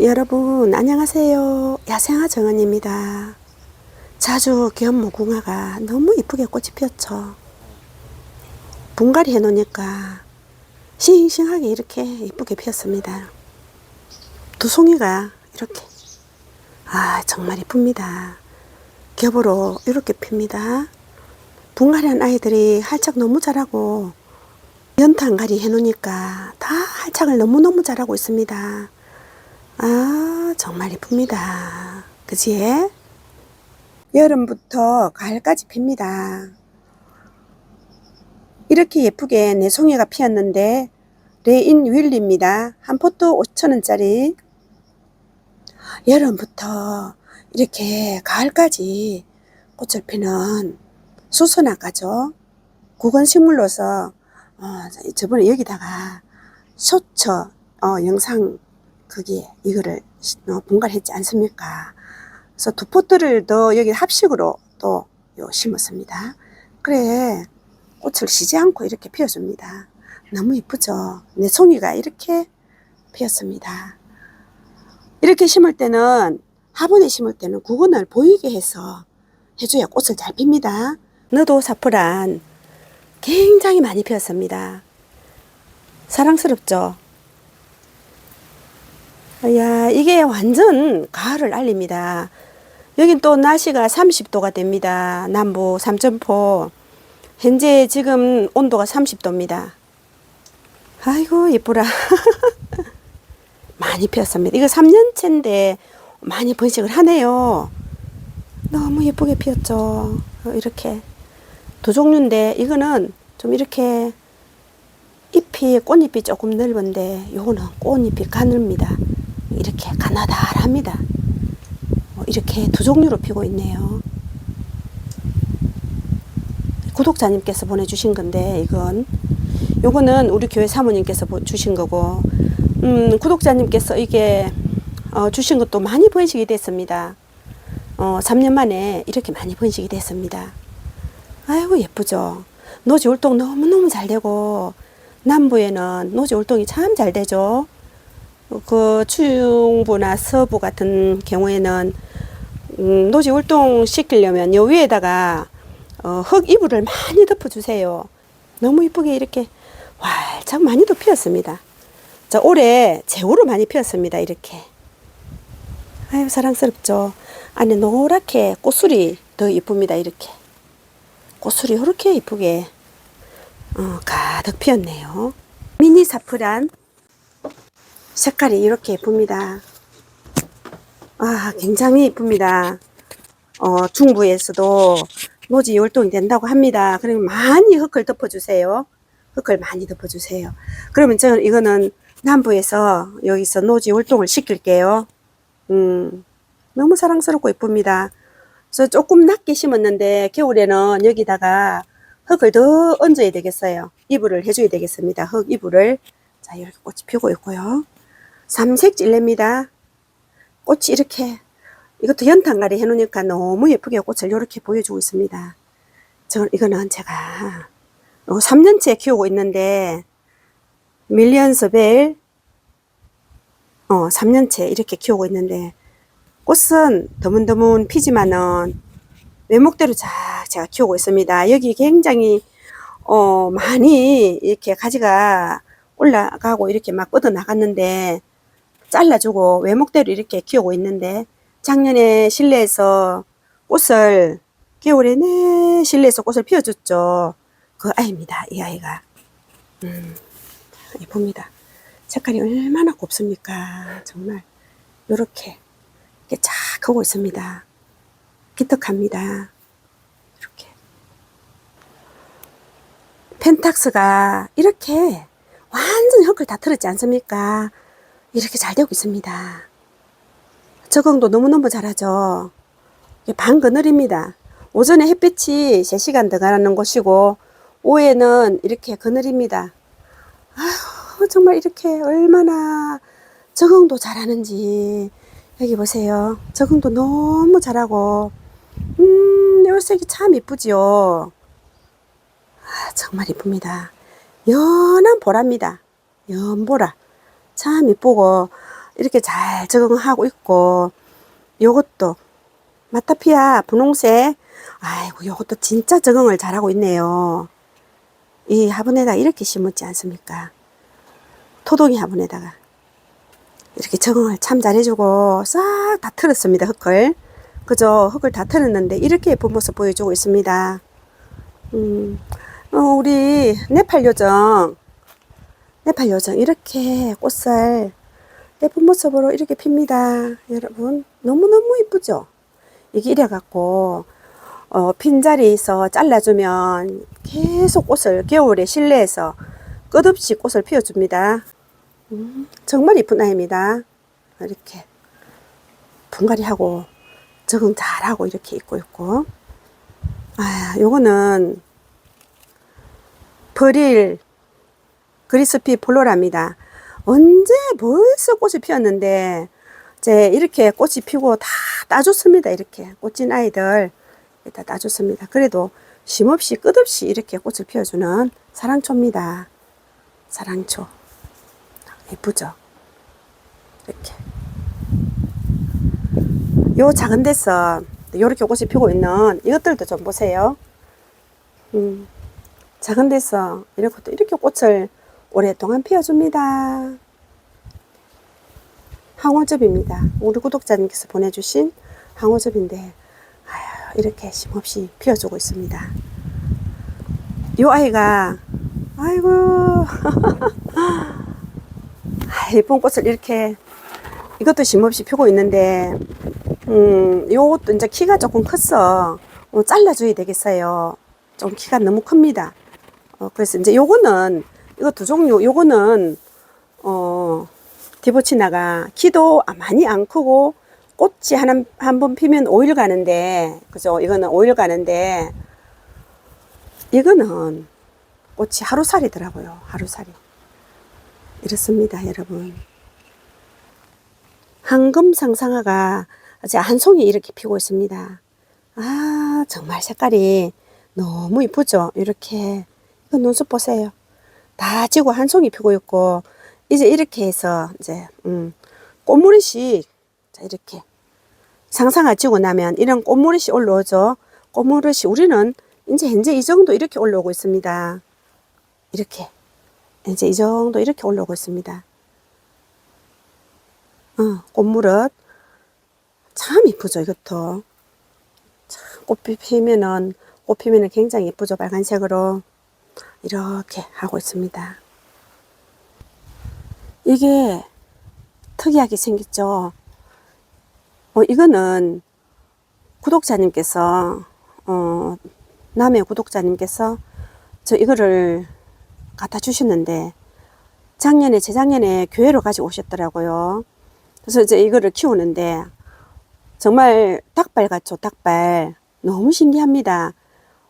여러분 안녕하세요. 야생화 정은입니다. 자주 기업 무궁화가 너무 이쁘게 꽃이 피었죠. 분갈이 해놓으니까 싱싱하게 이렇게 이쁘게 피었습니다. 두 송이가 이렇게 아 정말 이쁩니다. 겹으로 이렇게 핍니다. 분갈이한 아이들이 활짝 너무 잘하고 연탄갈이 해놓으니까 다 활착을 너무너무 잘하고 있습니다. 아, 정말 이쁩니다. 그지? 여름부터 가을까지 핍니다. 이렇게 예쁘게 내 송이가 피었는데, 레인 윌리입니다. 한 포트 5천원짜리. 여름부터 이렇게 가을까지 꽃을 피는 수선화가죠. 구건식물로서, 어, 저번에 여기다가 쇼처, 어, 영상 거기에 이거를 시- 어, 분갈했지 않습니까? 그래서 두 포트를 더 여기 합식으로 또요 심었습니다. 그래 꽃을 쉬지 않고 이렇게 피워줍니다. 너무 이쁘죠? 내 송이가 이렇게 피었습니다. 이렇게 심을 때는 화분에 심을 때는 구근을 보이게 해서 해줘야 꽃을 잘 핍니다. 너도 사프란 굉장히 많이 피었습니다. 사랑스럽죠? 야, 이게 완전 가을을 알립니다. 여긴 또 날씨가 30도가 됩니다. 남부 삼천포. 현재 지금 온도가 30도입니다. 아이고, 예쁘라. 많이 피었습니다. 이거 3년째인데 많이 번식을 하네요. 너무 예쁘게 피었죠. 어, 이렇게. 두 종류인데, 이거는 좀 이렇게 잎이, 꽃잎이 조금 넓은데, 요거는 꽃잎이 가늘입니다. 이렇게 가나다랍니다. 어, 이렇게 두 종류로 피고 있네요. 구독자님께서 보내주신 건데 이건 요거는 우리 교회 사모님께서 보- 주신 거고 음, 구독자님께서 이게 어, 주신 것도 많이 번식이 됐습니다. 어, 3년 만에 이렇게 많이 번식이 됐습니다. 아이고 예쁘죠. 노지 울동 너무너무 잘 되고 남부에는 노지 울동이 참 잘 되죠. 그 중부나 서부 같은 경우에는 음, 노지 울동 시키려면 요 위에다가 어, 흙 이불을 많이 덮어주세요. 너무 이쁘게 이렇게 활짝 많이도 피었습니다. 자 올해 제우로 많이 피었습니다. 이렇게 아유 사랑스럽죠. 안에 노랗게 꽃술이 더 이쁩니다. 이렇게 꽃술이 이렇게 이쁘게 어, 가득 피었네요. 미니 사프란 색깔이 이렇게 예쁩니다. 아, 굉장히 예쁩니다. 어, 중부에서도 노지 열동이 된다고 합니다. 그러면 많이 흙을 덮어주세요. 흙을 많이 덮어주세요. 그러면 저는 이거는 남부에서 여기서 노지 활동을 시킬게요. 음, 너무 사랑스럽고 예쁩니다. 그래서 조금 낮게 심었는데 겨울에는 여기다가 흙을 더 얹어야 되겠어요. 이불을 해줘야 되겠습니다. 흙 이불을. 자, 이렇게 꽃이 피고 있고요. 삼색 찔레입니다. 꽃이 이렇게 이것도 연탄가리 해놓으니까 너무 예쁘게 꽃을 이렇게 보여주고 있습니다. 저 이거는 제가 3년째 키우고 있는데 밀리언스벨 어 3년째 이렇게 키우고 있는데 꽃은 드문드문 피지만은 외목대로 잘 제가 키우고 있습니다. 여기 굉장히 어 많이 이렇게 가지가 올라가고 이렇게 막 뻗어 나갔는데 잘라주고 외목대로 이렇게 키우고 있는데 작년에 실내에서 꽃을 겨울에 내 실내에서 꽃을 피워줬죠. 그 아이입니다. 이 아이가 음, 예쁩니다. 색깔이 얼마나 곱습니까? 정말 요렇게 이렇게 쫙 하고 있습니다. 기특합니다. 이렇게 펜탁스가 이렇게 완전 흙을 다 틀었지 않습니까? 이렇게 잘 되고 있습니다. 적응도 너무너무 잘하죠. 이게 반그늘입니다. 오전에 햇빛이 3시간 더 가는 곳이고, 오후에는 이렇게 그늘입니다. 아휴, 정말 이렇게 얼마나 적응도 잘하는지. 여기 보세요. 적응도 너무 잘하고, 음, 요색이 참 이쁘지요. 아, 정말 이쁩니다. 연한 보라입니다. 연보라. 참 이쁘고, 이렇게 잘 적응하고 있고 요것도 마타피아 분홍색 아이고 요것도 진짜 적응을 잘하고 있네요. 이 화분에다 이렇게 심었지 않습니까? 토동이 화분에다가 이렇게 적응을 참 잘해주고 싹 다 틀었습니다 흙을 그죠 흙을 다 틀었는데 이렇게 예쁜 모습 보여주고 있습니다. 음, 어, 우리 네팔 요정 네팔 요정 이렇게 꽃을 예쁜 모습으로 이렇게 핍니다. 여러분 너무너무 이쁘죠? 이게 이래 갖고 어, 핀자리에서 잘라주면 계속 꽃을 겨울에 실내에서 끝없이 꽃을 피워줍니다. 음, 정말 이쁜 아이입니다. 이렇게 분갈이 하고 적응 잘하고 이렇게 있고 있고 아 요거는 버릴 그리스피 플로라입니다. 언제 벌써 꽃이 피었는데 이제 이렇게 꽃이 피고 다 따줬습니다. 이렇게 꽃진 아이들 다 따줬습니다. 그래도 쉼없이 끝없이 이렇게 꽃을 피워주는 사랑초입니다. 사랑초 예쁘죠? 이렇게 요 작은 데서 요렇게 꽃이 피고 있는 이것들도 좀 보세요. 음, 작은 데서 이렇게 또 이렇게 꽃을 오랫동안 피워줍니다. 항호접입니다. 우리 구독자님께서 보내주신 항호접인데 아유, 이렇게 쉼없이 피워주고 있습니다. 이 아이가 아이고 아, 예쁜 꽃을 이렇게 이것도 쉼없이 피고 있는데 음 요것도 이제 키가 조금 컸어 어, 잘라줘야 되겠어요 좀 키가 너무 큽니다 어, 그래서 이제 요거는 이거 두 종류 요거는 어 디보치나가 키도 많이 안 크고 꽃이 한번 피면 5일 가는데 그죠? 이거는 5일 가는데 이거는 꽃이 하루살이더라고요. 하루살이. 이렇습니다 여러분. 황금 상상화가 아직 한 송이 이렇게 피고 있습니다. 아 정말 색깔이 너무 이쁘죠? 이렇게 눈썹 보세요 다 지고 한 송이 피고 있고 이제 이렇게 해서 이제 음, 꽃무릇이 자 이렇게 상상화 지고 나면 이런 꽃무릇이 올라오죠. 꽃무릇이 우리는 이제 현재 이 정도 이렇게 올라오고 있습니다. 이렇게 이제 이 정도 이렇게 올라오고 있습니다. 어, 꽃무릇 참 이쁘죠 이것도 참 꽃이 피면은 꽃 피면은 굉장히 이쁘죠 빨간색으로 이렇게 하고 있습니다. 이게 특이하게 생겼죠. 어, 이거는 구독자님께서, 어, 남의 구독자님께서 저 이거를 갖다 주셨는데, 작년에, 재작년에 교회로 가지고 오셨더라고요. 그래서 이제 이거를 키우는데, 정말 닭발 같죠, 닭발. 너무 신기합니다.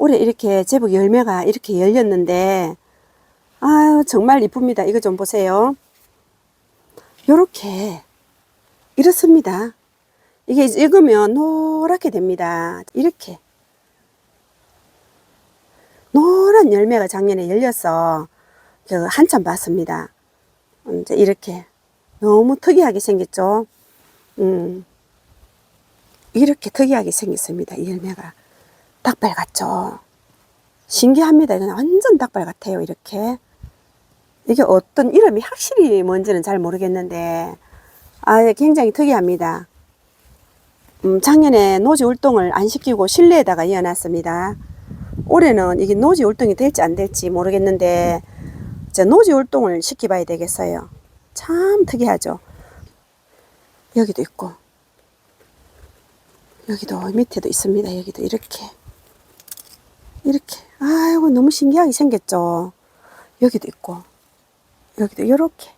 올해 이렇게 제법 열매가 이렇게 열렸는데, 아유, 정말 이쁩니다. 이거 좀 보세요. 요렇게 이렇습니다. 이게 익으면 노랗게 됩니다. 이렇게 노란 열매가 작년에 열려서 그 한참 봤습니다. 이제 이렇게 너무 특이하게 생겼죠. 음, 이렇게 특이하게 생겼습니다. 이 열매가 닭발 같죠. 신기합니다. 이건 완전 닭발 같아요. 이렇게. 이게 어떤 이름이 확실히 뭔지는 잘 모르겠는데, 아, 굉장히 특이합니다. 음, 작년에 노지 울동을 안 시키고 실내에다가 이어놨습니다. 올해는 이게 노지 울동이 될지 안 될지 모르겠는데, 자, 노지 울동을 시켜봐야 되겠어요. 참 특이하죠. 여기도 있고, 여기도 밑에도 있습니다. 여기도 이렇게. 이렇게. 아이고, 너무 신기하게 생겼죠. 여기도 있고. 여기도 이렇게.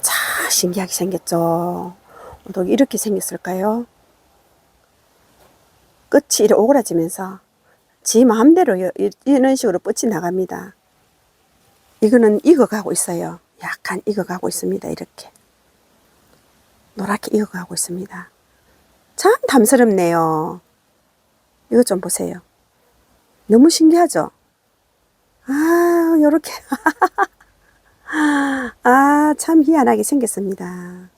자 신기하게 생겼죠. 어떻게 이렇게 생겼을까요? 끝이 이렇게 오그라지면서 지 마음대로 이- 이런 식으로 뻗지 나갑니다. 이거는 익어가고 있어요. 약간 익어가고 있습니다. 이렇게. 노랗게 익어가고 있습니다. 참 담스럽네요 이거 좀 보세요 너무 신기하죠 아, 요렇게. 아, 참 희한하게 생겼습니다.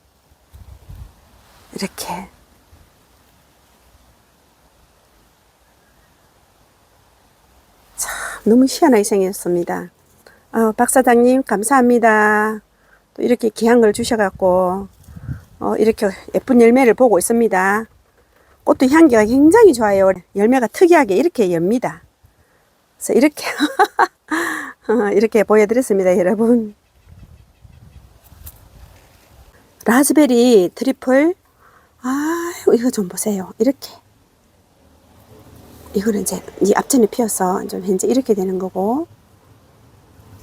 이렇게. 참, 너무 희한하게 생겼습니다. 아, 박 사장님, 감사합니다. 또 이렇게 걸 주셔갖고, 어, 이렇게 예쁜 열매를 보고 있습니다. 꽃도 향기가 굉장히 좋아요. 열매가 특이하게 이렇게 엽니다. 그래서 이렇게, 어, 이렇게 보여드렸습니다, 여러분. 라즈베리 트리플. 아, 이거 좀 보세요. 이렇게. 이거는 이제 이 앞전에 피어서 좀 현재 이렇게 되는 거고.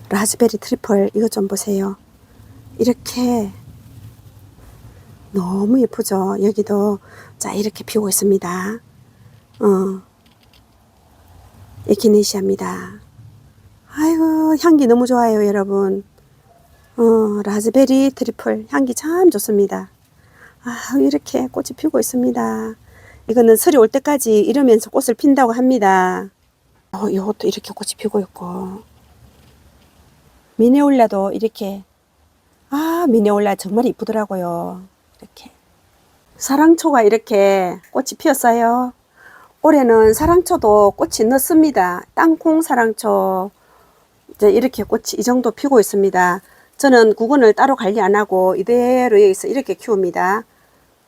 라즈베리 트리플. 이거 좀 보세요. 이렇게. 너무 예쁘죠? 여기도. 자, 이렇게 피우고 있습니다. 어. 에키네시아입니다. 아이고, 향기 너무 좋아요, 여러분. 어, 라즈베리 트리플 향기 참 좋습니다. 아, 이렇게 꽃이 피고 있습니다. 이거는 설이 올 때까지 이러면서 꽃을 핀다고 합니다. 어, 이것도 이렇게 꽃이 피고 있고. 미네올라도 이렇게. 아, 미네올라 정말 이쁘더라고요. 이렇게. 사랑초가 이렇게 꽃이 피었어요. 올해는 사랑초도 꽃이 늦습니다. 땅콩 사랑초. 이제 이렇게 꽃이 이 정도 피고 있습니다. 저는 구근을 따로 관리 안 하고 이대로 여기서 이렇게 키웁니다.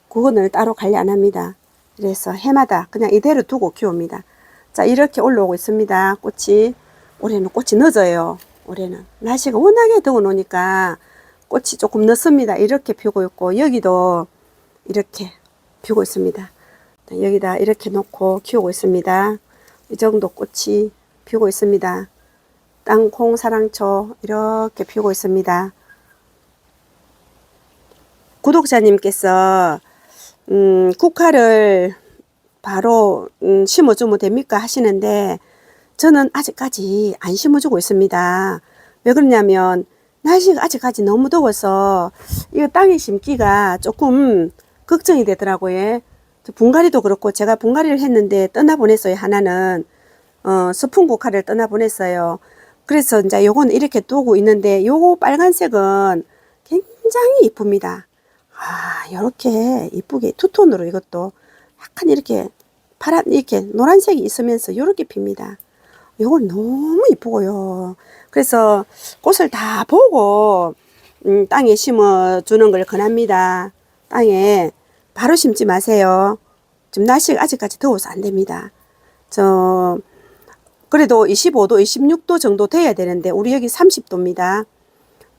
구근을 따로 관리 안 합니다. 그래서 해마다 그냥 이대로 두고 키웁니다. 자, 이렇게 올라오고 있습니다. 꽃이. 올해는 꽃이 늦어요. 올해는. 날씨가 워낙에 더워 놓으니까 꽃이 조금 늦습니다. 이렇게 피고 있고, 여기도 이렇게 피고 있습니다. 자, 여기다 이렇게 놓고 키우고 있습니다. 이 정도 꽃이 피고 있습니다. 땅콩 사랑초 이렇게 피우고 있습니다. 구독자님께서 음, 국화를 바로 음, 심어주면 됩니까 하시는데 저는 아직까지 안 심어주고 있습니다. 왜 그러냐면 날씨가 아직까지 너무 더워서 이거 땅에 심기가 조금 걱정이 되더라고요. 저 분갈이도 그렇고 제가 분갈이를 했는데 떠나보냈어요. 하나는 어, 스푼 국화를 떠나보냈어요. 그래서 이제 요건 이렇게 두고 있는데 요거 빨간색은 굉장히 이쁩니다. 아, 요렇게 이쁘게 투톤으로 이것도 약간 이렇게 파란 이렇게 노란색이 있으면서 요렇게 핍니다. 요건 너무 이쁘고요. 그래서 꽃을 다 보고 음, 땅에 심어 주는 걸 권합니다. 땅에 바로 심지 마세요. 지금 날씨가 아직까지 더워서 안 됩니다. 저 그래도 25도, 26도 정도 돼야 되는데 우리 여기 30도입니다.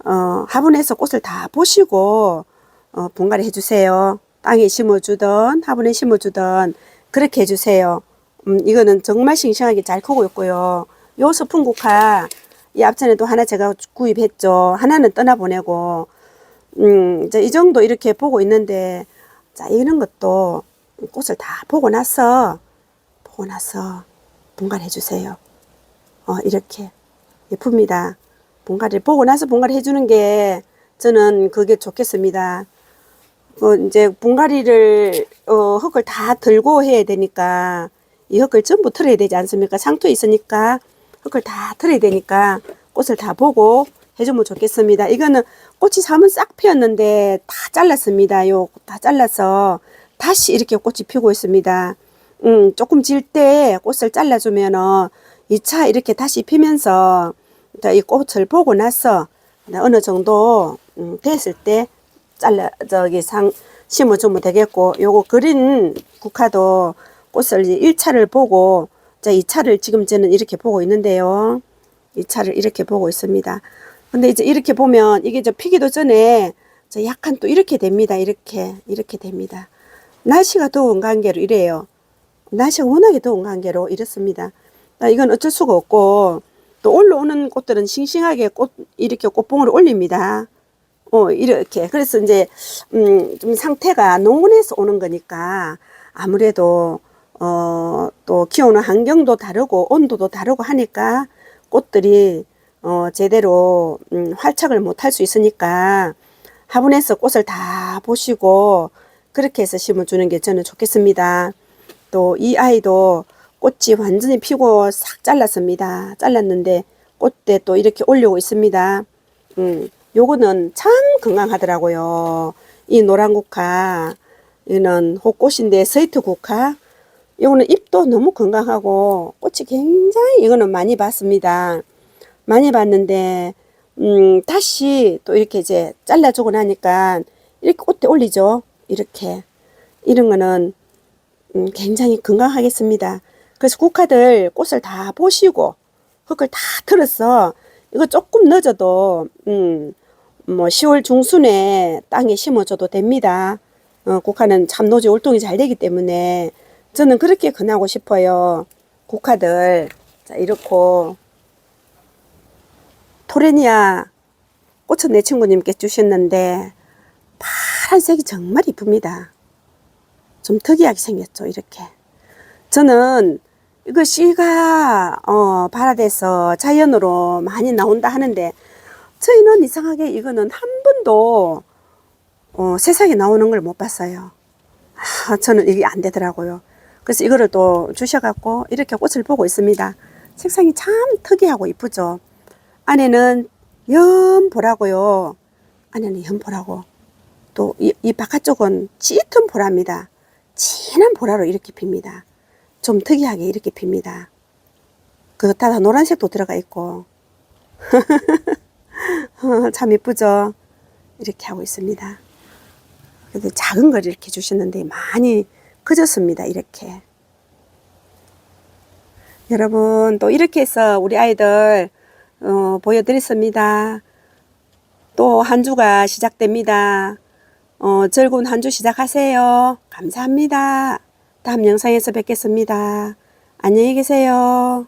어, 화분에서 꽃을 다 보시고 어, 분갈이 해주세요. 땅에 심어주던 화분에 심어주던 그렇게 해주세요. 음, 이거는 정말 싱싱하게 잘 크고 있고요. 요 서풍국화 이 앞전에도 하나 제가 구입했죠. 하나는 떠나보내고 음, 이제 이 정도 이렇게 보고 있는데 자 이런 것도 꽃을 다 보고 나서 보고 나서 분갈이 해주세요. 어, 이렇게 예쁩니다. 분갈이를 보고 나서 분갈이 해주는 게 저는 그게 좋겠습니다. 어, 이제 분갈이를 어, 흙을 다 들고 해야 되니까 이 흙을 전부 털어야 되지 않습니까? 상토에 있으니까 흙을 다 털어야 되니까 꽃을 다 보고 해주면 좋겠습니다. 이거는 꽃이 사면 싹 피었는데 다 잘랐습니다. 요 다 잘라서 다시 이렇게 꽃이 피고 있습니다. 음, 조금 질 때 꽃을 잘라주면은 2차 이렇게 다시 피면서 이 꽃을 보고 나서 어느 정도 음, 됐을 때 잘라 저기 상 심어주면 되겠고 요거 그린 국화도 꽃을 1차를 보고 자 2차를 지금 저는 이렇게 보고 있는데요. 2차를 이렇게 보고 있습니다. 근데 이제 이렇게 보면 이게 저 피기도 전에 저 약간 또 이렇게 됩니다. 이렇게 이렇게 됩니다. 날씨가 더운 관계로 이래요. 날씨가 워낙에 더운 관계로 이렇습니다. 아, 이건 어쩔 수가 없고 또 올라오는 꽃들은 싱싱하게 꽃 이렇게 꽃봉을 올립니다. 어 이렇게 그래서 이제 음 좀 상태가 농원에서 오는 거니까 아무래도 어 또 키우는 환경도 다르고 온도도 다르고 하니까 꽃들이 어 제대로 음 활착을 못 할 수 있으니까 화분에서 꽃을 다 보시고 그렇게 해서 심어주는 게 저는 좋겠습니다. 또 이 아이도 꽃이 완전히 피고 싹 잘랐습니다. 잘랐는데 꽃대 또 이렇게 올리고 있습니다. 음, 요거는 참 건강하더라고요. 이 노란 국화, 이는 호꽃인데 스위트 국화. 요거는 잎도 너무 건강하고 꽃이 굉장히 이거는 많이 봤습니다. 많이 봤는데 음, 다시 또 이렇게 이제 잘라주고 나니까 이렇게 꽃대 올리죠. 이렇게 이런 거는 음, 굉장히 건강하겠습니다. 그래서 국화들 꽃을 다 보시고 흙을 다 틀어서 이거 조금 늦어도 음, 뭐 10월 중순에 땅에 심어줘도 됩니다. 어, 국화는 참 노지 활동이 잘 되기 때문에 저는 그렇게 권하고 싶어요. 국화들 자 이렇고 토레니아 꽃은 내 친구님께 주셨는데 파란색이 정말 이쁩니다. 좀 특이하게 생겼죠, 이렇게. 저는 이거 씨가 어, 발화돼서 자연으로 많이 나온다 하는데 저희는 이상하게 이거는 한 번도 어, 세상에 나오는 걸 못 봤어요. 아, 저는 이게 안 되더라고요. 그래서 이거를 또 주셔갖고 이렇게 꽃을 보고 있습니다. 색상이 참 특이하고 이쁘죠. 안에는 연보라고요. 안에는 연보라고. 또이이 바깥쪽은 짙은 보라입니다. 진한 보라로 이렇게 핍니다. 좀 특이하게 이렇게 핍니다. 그거 다 노란색도 들어가 있고. 어, 참 이쁘죠? 이렇게 하고 있습니다. 그래도 작은 걸 이렇게 주셨는데 많이 커졌습니다. 이렇게. 여러분, 또 이렇게 해서 우리 아이들, 어, 보여드렸습니다. 또 한 주가 시작됩니다. 어, 즐거운 한 주 시작하세요. 감사합니다. 다음 영상에서 뵙겠습니다. 안녕히 계세요.